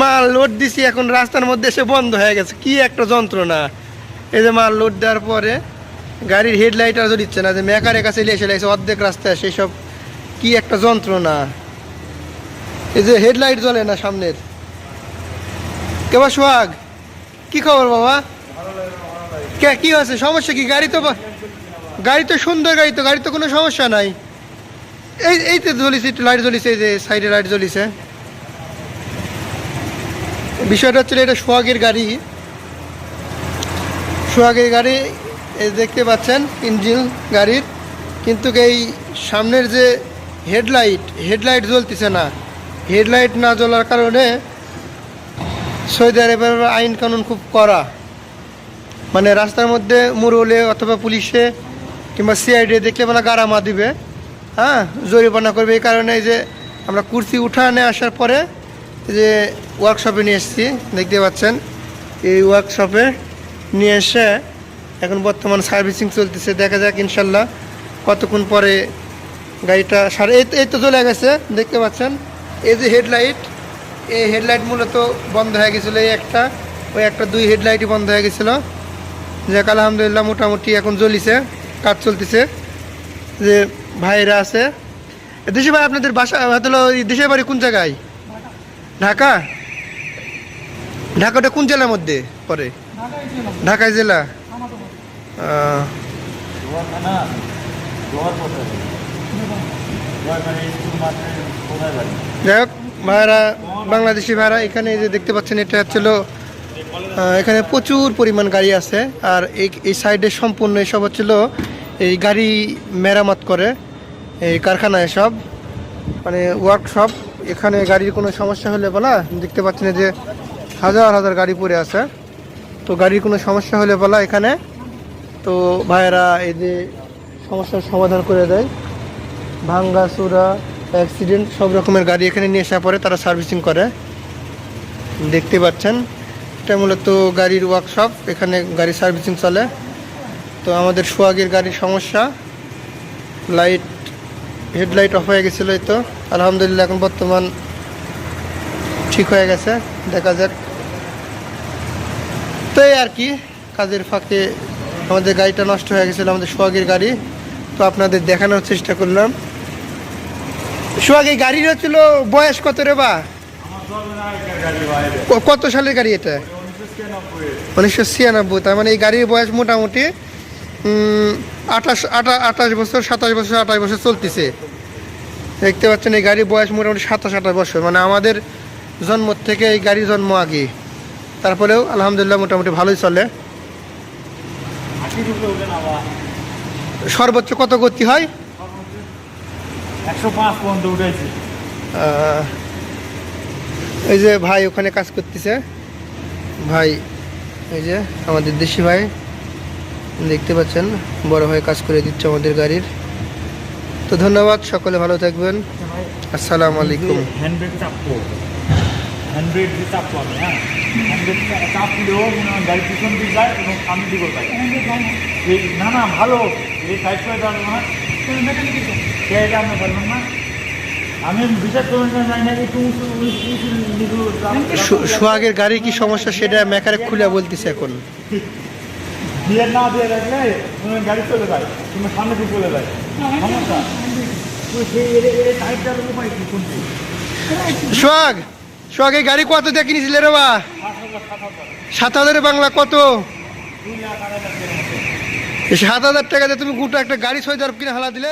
মাল লোড দিছি, এখন রাস্তার মধ্যে এসে বন্ধ হয়ে গেছে। কি একটা যন্ত্রণা। এই যে মাল লোড দেওয়ার পরে গাড়ির হেডলাইট আর জ্বলিচ্ছে না, যে মেকারের কাছে এসে লাগছে অর্ধেক রাস্তায় সেই সব কি একটা যন্ত্রণা। এই যে হেডলাইট জ্বলে না সামনের। কেবা সোহাগ, কি খবর বাবা? কে, কি হয়েছে? সমস্যা কি? গাড়ি তো গাড়ি তো সুন্দর গাড়ি তো গাড়ি তো কোনো সমস্যা নাই। এই এই তো জ্বলিছে, একটু লাইট জ্বলিছে, এই যে সাইডে লাইট জ্বলিছে। বিষয়টা হচ্ছে এটা সোহাগের গাড়ি। সোহাগের গাড়ি এই দেখতে পাচ্ছেন, ইঞ্জিন গাড়ির। কিন্তু এই সামনের যে হেডলাইট হেডলাইট জ্বলতেছে না। হেডলাইট না জ্বলার কারণে সৌদি আরবের আইন কানুন খুব কড়া। মানে রাস্তার মধ্যে মুরলে অথবা পুলিশে কিংবা সিআইডি দেখলে মানে গারামা দিবে। হ্যাঁ? জরিমানা করবে এই কারণে যে আমরা কুর্সি উঠানে আসার পরে যে ওয়ার্কশপে নিয়ে এসেছি, দেখতে পাচ্ছেন, এই ওয়ার্কশপে নিয়ে এসে এখন বর্তমান সার্ভিসিং চলতেছে, দেখা যাক ইনশাল্লাহ কতক্ষণ পরে গাড়িটা সারা এই তো- চলে গেছে, দেখতে পাচ্ছেন, এই যে হেডলাইট এই হেডলাইট মূলত বন্ধ হয়ে গেছিল, এই একটা, ওই একটা দুই হেডলাইটই বন্ধ হয়ে গেছিল। যাক, আলহামদুলিল্লাহ মোটামুটি এখন জ্বলিছে, কাজ চলতেছে। যে ভাইরা আছে, দেশে ভাই আপনাদের বাসা হলো এই দেশের বাড়ি কোন জায়গায়? ঢাকা? ঢাকাটা কোন জেলার মধ্যে পরে ঢাকায় জেলা। যাই হোক ভাইরা বাংলাদেশি ভাইরা এখানে যে দেখতে পাচ্ছেন এটা হচ্ছিল এখানে প্রচুর পরিমাণ গাড়ি আছে আর এই এই সাইডে সম্পূর্ণ এসব হচ্ছিল এই গাড়ি মেরামত করে এই কারখানায় সব মানে ওয়ার্কশপ এখানে গাড়ির কোনো সমস্যা হলে বলা, দেখতে পাচ্ছেন যে হাজার হাজার গাড়ি পড়ে আছে। তো গাড়ির কোনো সমস্যা হলে বলা এখানে। তো ভাইয়েরা এই যে সমস্যার সমাধান করে দেয়। ভাঙ্গা চূড়া অ্যাক্সিডেন্ট সব রকমের গাড়ি এখানে নিয়ে আসা পরে তারা সার্ভিসিং করে। দেখতে পাচ্ছেন, এটা মূলত গাড়ির ওয়ার্কশপ এখানে গাড়ি সার্ভিসিং চলে। তো আমাদের সোয়াগের গাড়ির সমস্যা। লাইট হেডলাইট অফ হয়ে গেছিল তো। আলহামদুলিল্লাহ, এখন বর্তমান ঠিক হয়ে গেছে, দেখা যাক। তো এই আর কি, কাজের ফাঁকে আমাদের গাড়িটা নষ্ট হয়ে গেছিল, আমাদের সোয়াগের গাড়ি। তো আপনাদের দেখানোর চেষ্টা করলাম। সোহাগ এই গাড়ির হচ্ছিল বয়স কত রে বা? কত সালের গাড়ি এটা? উনিশশো ছিয়ানব্বই। তার মানে এই গাড়ির বয়স মোটামুটি আঠাশ আঠাশ বছর, সাতাশ বছর, আঠাশ বছর চলতেছে। দেখতে পাচ্ছেন এই গাড়ির বয়স মোটামুটি সাতাশ আঠাশ বছর। মানে আমাদের জন্ম থেকে এই গাড়ির জন্ম আগে। তারপরেও আলহামদুলিল্লাহ মোটামুটি ভালোই চলে। সর্বোচ্চ কত গতি হয়? এই যে ভাই ওখানে কাজ করতেছে। ভাই এই যে আমাদের দেশি ভাই দেখতে পাচ্ছেন বড় ভাই কাজ করে দিচ্ছে আমাদের গাড়ির। তো ধন্যবাদ সকলে ভালো থাকবেন। আসসালামু আলাইকুম। হ্যাঁ? চাপ দিলেও গাড়ি পিছন দিয়ে যায় এবং সামনে দিকেও যায় না না ভালো। এই সাইড করে দেওয়া না সে এটা আপনি পারবেন না? আমি বিচার না জানি না সোহাগের গাড়ির কি সমস্যা সেটা মেকারে খুলে বলতেছে এখন। দিয়ে না দিয়ে রাখলে গাড়ি চলে যায় তুমি সামনে দিয়ে চলে যায়। সোহাগ সোহাগ, এই গাড়ি কত দিয়ে কিনেছিলে রে বা? সাত হাজারে বাংলা কত? সাত হাজার টাকা দিয়ে তুমি গোটা একটা গাড়ি ছয় হাজার কিনে হালা দিলে?